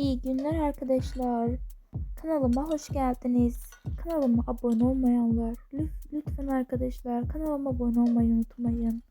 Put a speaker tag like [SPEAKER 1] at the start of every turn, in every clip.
[SPEAKER 1] İyi günler arkadaşlar. Kanalıma hoş geldiniz. Kanalıma abone olmayanlar lütfen arkadaşlar kanalıma abone olmayı unutmayın.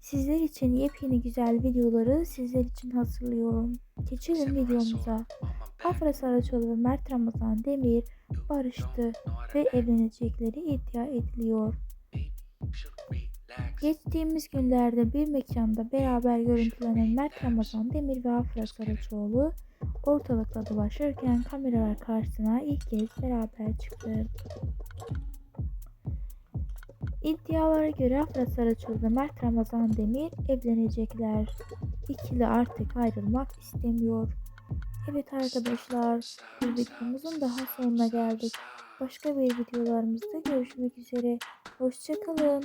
[SPEAKER 1] Sizler için yepyeni güzel videoları sizler için hazırlıyorum. Geçelim videomuza. Afra Saraçoğlu ve Mert Ramazan Demir barıştı ve evlenecekleri iddia ediliyor. Geçtiğimiz günlerde bir mekanda beraber görüntülenen Mert Ramazan Demir ve Afra Saraçoğlu ortalıkta dolaşırken kameralar karşısına ilk kez beraber çıktı. İddialara göre Afra Saraçoğlu ve Mert Ramazan Demir evlenecekler. İkili artık ayrılmak istemiyor. Evet arkadaşlar, bir videomuzun daha sonuna geldik. Başka bir videolarımızda görüşmek üzere. Hoşçakalın.